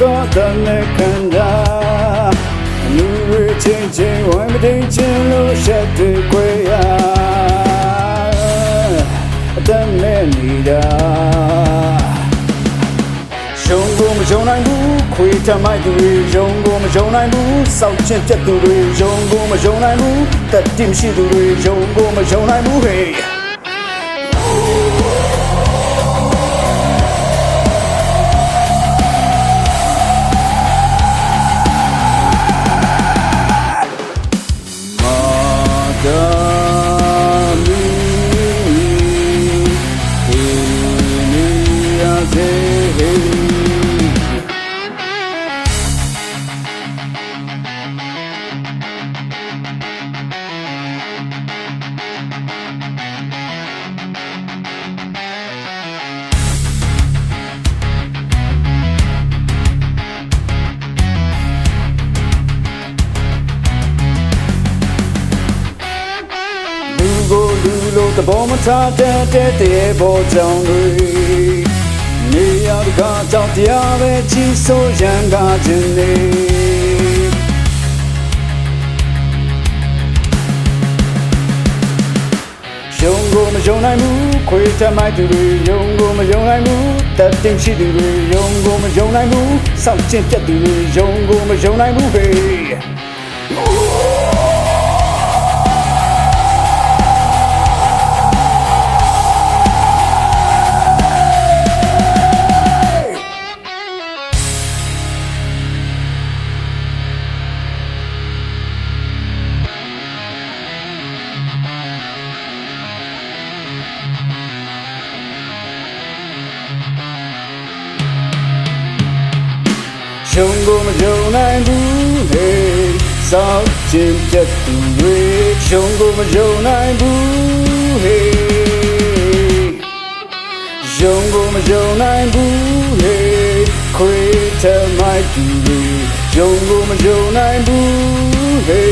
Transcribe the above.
ကောတလည်းခံတာလူဝေချင်းချင်းဝိုင်းမသိချင်းလို့ရှက်တွေခွေရအတမ်းနဲ့နေတာရှုံးကိုမရှုံးနိုင်ဘူးခွေထမိုက်သူတွေယုံကိုမယုံနိုင်ဘူးစောက်ချင်းပြတ်သူတွေယုံကိုမယုံနိုင်ဘူးတက်တင်ရှိသူတွေယုံကိုမယုံနိုင်ဘူးဟေး လူကိုလူလိုသဘောမထားတဲ့တဲ့တဲ့ဘောကြောင့်တွေနေရတကားကြောင့် တရားပဲကြီးစိုးရန်ကားခြင်းနေယုံကိုမယုံနိုင်ဘူးခွေတမိုက်သူတွေယုံကိုမယုံနိုင်ဘူးတက်တင်ရှိသူတွေယုံကိုမယုံနိုင်ဘူးစောင့်ကျင့်ပြတ်သူတွေယုံကိုမယုံနိုင်ဘူးဟေး ရှုံးကိုမယုံနိုင်ဘူးဟေးစောင့်ခြင်းပြတ်သူတွေရှုံးကိုမယုံနိုင်ဘူးဟေးယုံကိုမယုံနိုင်ဘူးဟေးခွေးထမိုက်သူတွေယုံကိုမယုံနိုင်ဘူးဟေး